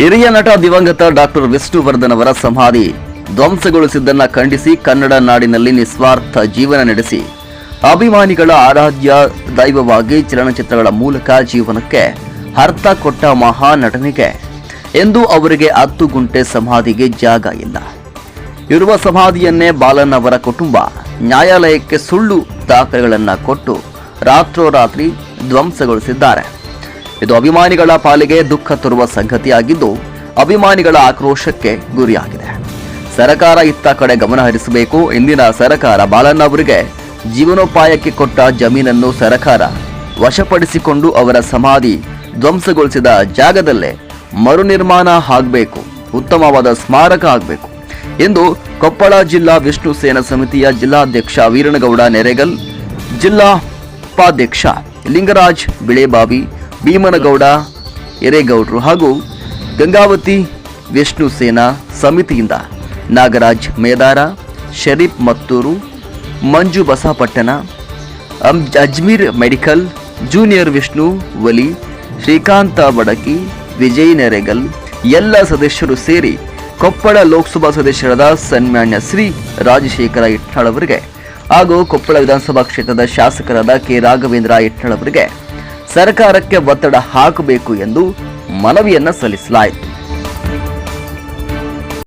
ಹಿರಿಯ ನಟ ದಿವಂಗತ ಡಾಕ್ಟರ್ ವಿಷ್ಣುವರ್ಧನ್ ಅವರ ಸಮಾಧಿ ಧ್ವಂಸಗೊಳಿಸಿದ್ದನ್ನ ಖಂಡಿಸಿ ಕನ್ನಡ ನಾಡಿನಲ್ಲಿ ನಿಸ್ವಾರ್ಥ ಜೀವನ ನಡೆಸಿ. ಅಭಿಮಾನಿಗಳ ಆರಾಧ್ಯ ದೈವವಾಗಿ ಚಲನಚಿತ್ರಗಳ ಮೂಲಕ ಜೀವನಕ್ಕೆ ಅರ್ಥ ಕೊಟ್ಟ ಮಹಾ ನಟನಿಗೆ ಎಂದು ಅವರಿಗೆ ಹತ್ತು ಗುಂಟೆ ಸಮಾಧಿಗೆ ಜಾಗ ಇಲ್ಲ. ಇರುವ ಸಮಾಧಿಯನ್ನೇ ಬಾಲನ್ ಅವರ ಕುಟುಂಬ ನ್ಯಾಯಾಲಯಕ್ಕೆ ಸುಳ್ಳು ದಾಖಲೆಗಳನ್ನು ಕೊಟ್ಟು ರಾತ್ರೋರಾತ್ರಿ ಧ್ವಂಸಗೊಳಿಸಿದ್ದಾರೆ. ಇದು ಅಭಿಮಾನಿಗಳ ಪಾಲಿಗೆ ದುಃಖ ತರುವ ಸಂಗತಿಯಾಗಿದ್ದು, ಅಭಿಮಾನಿಗಳ ಆಕ್ರೋಶಕ್ಕೆ ಗುರಿಯಾಗಿದೆ. ಸರಕಾರ ಇತ್ತ ಕಡೆ ಗಮನ ಹರಿಸಬೇಕು. ಇಂದಿನ ಸರಕಾರ ಬಾಲಣ್ಣ ಅವರಿಗೆ ಜೀವನೋಪಾಯಕ್ಕೆ ಕೊಟ್ಟ ಜಮೀನನ್ನು ಸರಕಾರ ವಶಪಡಿಸಿಕೊಂಡು ಅವರ ಸಮಾಧಿ ಧ್ವಂಸಗೊಳಿಸಿದ ಜಾಗದಲ್ಲೇ ಮರು ನಿರ್ಮಾಣ ಆಗಬೇಕು, ಉತ್ತಮವಾದ ಸ್ಮಾರಕ ಆಗಬೇಕು ಎಂದು ಕೊಪ್ಪಳ ಜಿಲ್ಲಾ ವಿಷ್ಣು ಸೇನಾ ಸಮಿತಿಯ ಜಿಲ್ಲಾಧ್ಯಕ್ಷ ವೀರನಗೌಡ ನೆರೆಗಲ್, ಜಿಲ್ಲಾ ಉಪಾಧ್ಯಕ್ಷ ಲಿಂಗರಾಜ್ ಬಿಳೆಬಾವಿ ಭೀಮನಗೌಡ, ಎರೇಗೌಡರು ಹಾಗೂ ಗಂಗಾವತಿ ವಿಷ್ಣು ಸೇನಾ ಸಮಿತಿಯಿಂದ ನಾಗರಾಜ್ ಮೇದಾರ, ಶರೀಫ್ ಮತ್ತೂರು, ಮಂಜು ಬಸಪಟ್ಟಣ ಅಜ್ಮೀರ್ ಮೆಡಿಕಲ್, ಜೂನಿಯರ್ ವಿಷ್ಣು ವಲಿ, ಶ್ರೀಕಾಂತ ಬಡಕಿ ವಿಜಯ್ ನೆರೆಗಲ್, ಎಲ್ಲ ಸದಸ್ಯರು ಸೇರಿ ಕೊಪ್ಪಳ ಲೋಕಸಭಾ ಸದಸ್ಯರಾದ ಸನ್ಮಾನ್ಯ ಶ್ರೀ ರಾಜಶೇಖರ ಇಟ್ನಾಳ್ ಅವರಿಗೆ ಹಾಗೂ ಕೊಪ್ಪಳ ವಿಧಾನಸಭಾ ಕ್ಷೇತ್ರದ ಶಾಸಕರಾದ ಕೆ ರಾಘವೇಂದ್ರ ಇಟ್ನಾಳ್ ಅವರಿಗೆ ಸರ್ಕಾರಕ್ಕೆ ಒತ್ತಡ ಹಾಕಬೇಕು ಎಂದು ಮನವಿಯನ್ನ ಸಲ್ಲಿಸಲಾಯಿತು.